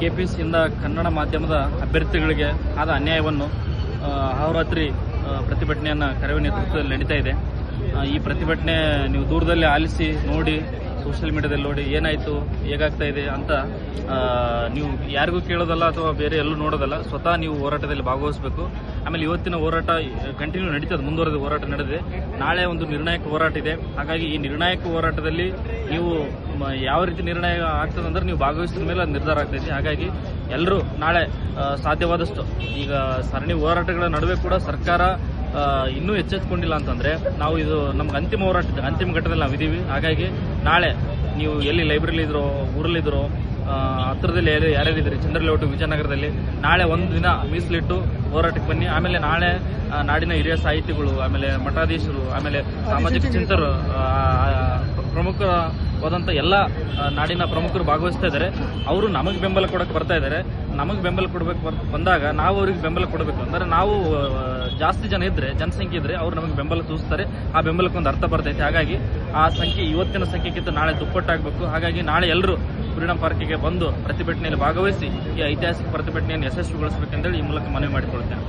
ಕೆಪಿಸಿಯಿಂದ ಕನ್ನಡ ಮಾಧ್ಯಮದ ಅಭ್ಯರ್ಥಿಗಳಿಗೆ ಆದ ಅನ್ಯಾಯವನ್ನು ಅಹೋರಾತ್ರಿ ಪ್ರತಿಭಟನೆಯನ್ನು ಕರವೇ ನೇತೃತ್ವದಲ್ಲಿ ನಡೀತಾ ಇದೆ. ಈ ಪ್ರತಿಭಟನೆ ನೀವು ದೂರದಲ್ಲಿ ಆಲಿಸಿ ನೋಡಿ ಸೋಷಿಯಲ್ ಮೀಡಿಯಾದಲ್ಲಿ ನೋಡಿ ಏನಾಯಿತು, ಹೇಗಾಗ್ತಾ ಇದೆ ಅಂತ ನೀವು ಯಾರಿಗೂ ಕೇಳೋದಲ್ಲ ಅಥವಾ ಬೇರೆ ಎಲ್ಲೂ ನೋಡೋದಲ್ಲ, ಸ್ವತಃ ನೀವು ಹೋರಾಟದಲ್ಲಿ ಭಾಗವಹಿಸಬೇಕು. ಆಮೇಲೆ ಇವತ್ತಿನ ಹೋರಾಟ ಕಂಟಿನ್ಯೂ ನಡೀತದೆ, ಮುಂದುವರೆದ ಹೋರಾಟ ನಡೆದಿದೆ. ನಾಳೆ ಒಂದು ನಿರ್ಣಾಯಕ ಹೋರಾಟ ಇದೆ. ಹಾಗಾಗಿ ಈ ನಿರ್ಣಾಯಕ ಹೋರಾಟದಲ್ಲಿ ನೀವು ಯಾವ ರೀತಿ ನಿರ್ಣಯ ಆಗ್ತದೆ ಅಂದ್ರೆ ನೀವು ಭಾಗವಹಿಸಿದ ಮೇಲೆ ಅದು ನಿರ್ಧಾರ ಆಗ್ತೈತಿ. ಹಾಗಾಗಿ ಎಲ್ಲರೂ ನಾಳೆ ಸಾಧ್ಯವಾದಷ್ಟು ಈಗ ಸರಣಿ ಹೋರಾಟಗಳ ನಡುವೆ ಕೂಡ ಸರ್ಕಾರ ಇನ್ನೂ ಎಚ್ಚೆತ್ಕೊಂಡಿಲ್ಲ ಅಂತಂದ್ರೆ ನಾವು ಇದು ನಮ್ಗೆ ಅಂತಿಮ ಹೋರಾಟ ಅಂತಿಮ ಘಟ್ಟದಲ್ಲಿ ನಾವು ಇದೀವಿ. ಹಾಗಾಗಿ ನಾಳೆ ನೀವು ಎಲ್ಲಿ ಲೈಬ್ರರಿಲಿ ಇದ್ರೋ ಊರಲ್ಲಿದ್ರೋ ಹತ್ರದಲ್ಲಿ ಯಾರು ಯಾರ್ಯಾರಿದ್ರಿ ಚಂದ್ರಲೇಔಟು ವಿಜಯನಗರದಲ್ಲಿ ನಾಳೆ ಒಂದು ದಿನ ಮೀಸಲಿಟ್ಟು ಹೋರಾಟಕ್ಕೆ ಬನ್ನಿ. ಆಮೇಲೆ ನಾಳೆ ನಾಡಿನ ಹಿರಿಯ ಸಾಹಿತಿಗಳು ಆಮೇಲೆ ಮಠಾಧೀಶರು ಆಮೇಲೆ ಸಾಮಾಜಿಕ ಚಿಂತರು ಆ, ಪ್ರಮುಖವಾದಂಥ ಎಲ್ಲ ನಾಡಿನ ಪ್ರಮುಖರು ಭಾಗವಹಿಸ್ತಾ ಇದ್ದಾರೆ. ಅವರು ನಮಗೆ ಬೆಂಬಲ ಕೊಡಕ್ಕೆ ಬರ್ತಾ ಇದ್ದಾರೆ. ನಮಗೆ ಬೆಂಬಲ ಕೊಡಬೇಕು ಬಂದಾಗ ನಾವು ಅವ್ರಿಗೆ ಬೆಂಬಲ ಕೊಡಬೇಕು. ಅಂದ್ರೆ ನಾವು ಜಾಸ್ತಿ ಜನ ಇದ್ರೆ, ಜನಸಂಖ್ಯೆ ಇದ್ರೆ ಅವ್ರು ನಮಗೆ ಬೆಂಬಲ ತೋರಿಸ್ತಾರೆ. ಆ ಬೆಂಬಲಕ್ಕೆ ಒಂದು ಅರ್ಥ ಬರ್ತೈತೆ. ಹಾಗಾಗಿ ಆ ಸಂಖ್ಯೆ ಇವತ್ತಿನ ಸಂಖ್ಯೆಗಿಂತ ನಾಳೆ ದುಪ್ಪಟ್ಟಾಗಬೇಕು. ಹಾಗಾಗಿ ನಾಳೆ ಎಲ್ಲರೂ ಫ್ರೀಡಂ ಪಾರ್ಕಿಗೆ ಬಂದು ಪ್ರತಿಭಟನೆಯಲ್ಲಿ ಭಾಗವಹಿಸಿ ಈ ಐತಿಹಾಸಿಕ ಪ್ರತಿಭಟನೆಯನ್ನು ಯಶಸ್ವಿಗೊಳಿಸಬೇಕೆಂದೇಳಿ ಈ ಮೂಲಕ ಮನವಿ ಮಾಡಿಕೊಳ್ಳುತ್ತೇನೆ